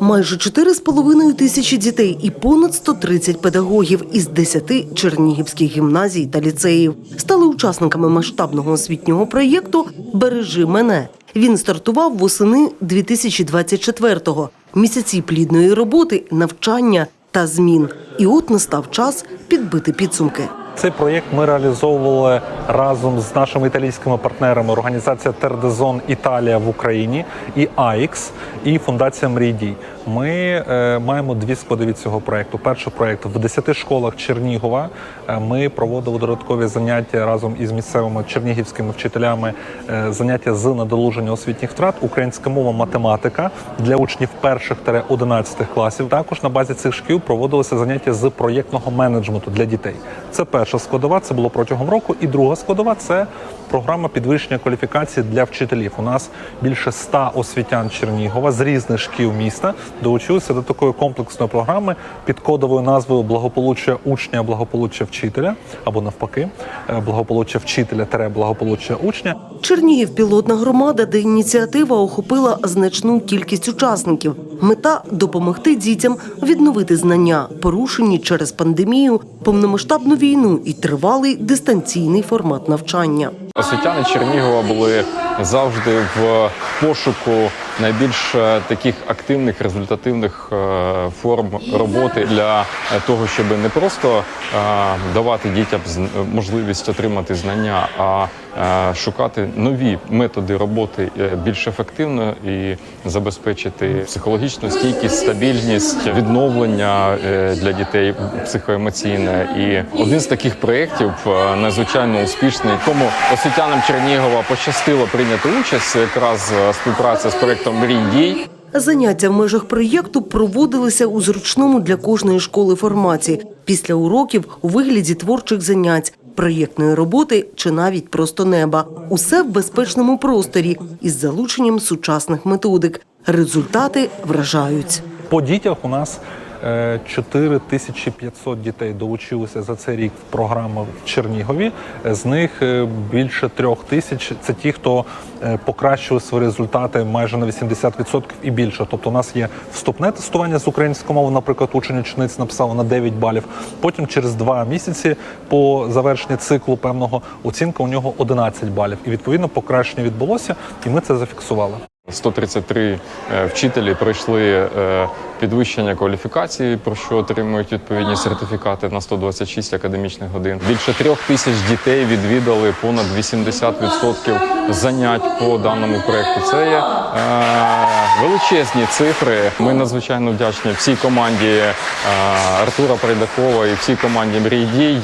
Майже 4,5 тисячі дітей і понад 130 педагогів із 10 чернігівських гімназій та ліцеїв стали учасниками масштабного освітнього проєкту Бережи мене. Він стартував восени 2024-го. Місяці плідної роботи, навчання та змін. І от настав час підбити підсумки. Цей проєкт ми реалізовували разом з нашими італійськими партнерами організація Тердезон Італія в Україні і АІКС і фундація Мрійдій. Ми е, маємо дві складові цього проєкту. Перший проєкт в 10 школах Чернігова. е, Ми проводили додаткові заняття разом із місцевими чернігівськими вчителями. е, Заняття з надолуження освітніх втрат, українська мова, математика для учнів перших 11 класів. Також на базі цих шкіл проводилися заняття з проєктного менеджменту для дітей. Це перша складова, це було протягом року. І друга складова це програма підвищення кваліфікації для вчителів. У нас більше 100 освітян Чернігова з різних шкіл міста долучилися до такої комплексної програми під кодовою назвою Благополуччя учня, благополуччя вчителя або навпаки, е, благополуччя вчителя тере благополуччя учня. Чернігів пілотна громада, де ініціатива охопила значну кількість учасників. Мета допомогти дітям відновити знання, порушені через пандемію, повномасштабну війну і тривалий дистанційний формат навчання. Освітяни Чернігова були завжди в пошуку найбільш е, таких активних результативних е, форм роботи для е, того, щоб не просто давати дітям можливість отримати знання, а шукати нові методи роботи більш ефективно і забезпечити психологічну стійкість, стабільність, відновлення для дітей психоемоційне. І один з таких проєктів надзвичайно успішний, в якому освітянам Чернігова пощастило прийняти участь якраз співпраця з проєктом Мрій дій. Заняття в межах проєкту проводилися у зручному для кожної школи форматі після уроків у вигляді творчих занять, проєктної роботи чи навіть просто неба. Усе в безпечному просторі із залученням сучасних методик. Результати вражають. По дітях у нас 4500 дітей долучилися за цей рік в програму в Чернігові. Е, З них е, більше трьох тисяч це ті, хто е, покращили свої результати майже на 80% і більше. Тобто, у нас є вступне тестування з української мови, наприклад, учень учениць написав на 9 балів. Потім через два місяці по завершенні циклу певного оцінка у нього 11 балів. І відповідно покращення відбулося, і ми це зафіксували. 133 е, вчителі пройшли е, підвищення кваліфікації, про що отримують відповідні сертифікати на 126 академічних годин. Більше трьох тисяч дітей відвідали понад 80% занять по даному проекту. Це є е, величезні цифри. Ми надзвичайно вдячні всій команді Артура Прайдакова і всій команді Мрій дій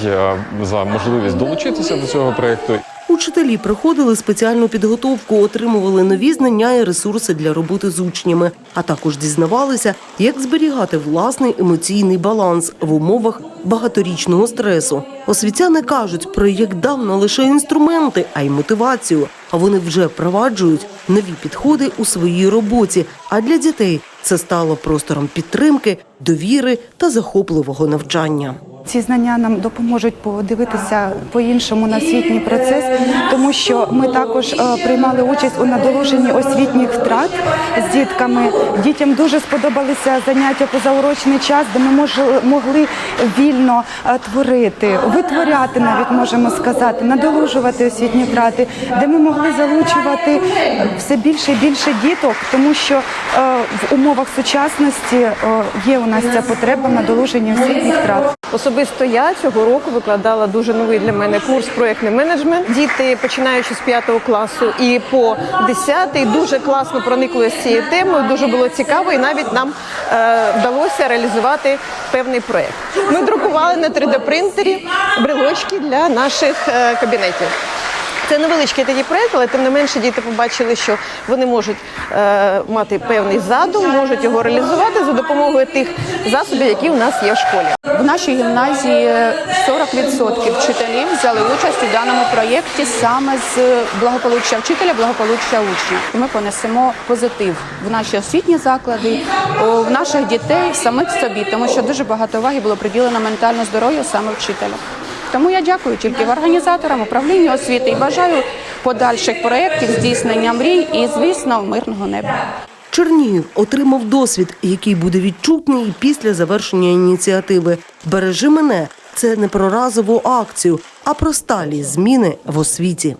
за можливість долучитися до цього проекту. Учителі проходили спеціальну підготовку, отримували нові знання і ресурси для роботи з учнями, а також дізнавалися, як зберігати власний емоційний баланс в умовах багаторічного стресу. Освітяни кажуть, проєкт дав не лише інструменти, а й мотивацію. А вони вже впроваджують нові підходи у своїй роботі. А для дітей це стало простором підтримки, довіри та захопливого навчання. Ці знання нам допоможуть подивитися по-іншому на освітній процес, тому що ми також е, приймали участь у надолуженні освітніх втрат з дітками. Дітям дуже сподобалися заняття позаурочний час, де ми могли вільно е, творити, витворяти, навіть можемо сказати, надолужувати освітні втрати, де ми могли залучувати все більше і більше діток, тому що е, в умовах сучасності є у нас ця потреба надолуження освітніх втрат. Особисто я цього року викладала дуже новий для мене курс проєктний менеджмент. Діти, починаючи з 5 класу і по 10, дуже класно проникли з цією темою. Дуже було цікаво, і навіть нам е, вдалося реалізувати певний проєкт. Ми друкували на 3D принтері брелочки для наших е, кабінетів. Це невеличкий такий проєкт, але тим не менше діти побачили, що вони можуть е, мати певний задум, можуть його реалізувати за допомогою тих засобів, які у нас є в школі. В нашій гімназії 40% вчителів взяли участь у даному проєкті саме з благополуччя вчителя, благополуччя учня. Ми понесемо позитив в наші освітні заклади, в наших дітей, в самих собі, тому що дуже багато уваги було приділено ментальному здоров'ю саме вчителя. Тому я дякую тільки організаторам, управлінню освіти і бажаю подальших проєктів, здійснення мрій і, звісно, мирного неба. Чернігів отримав досвід, який буде відчутний і після завершення ініціативи. Бережи мене це не про разову акцію, а про сталі зміни в освіті.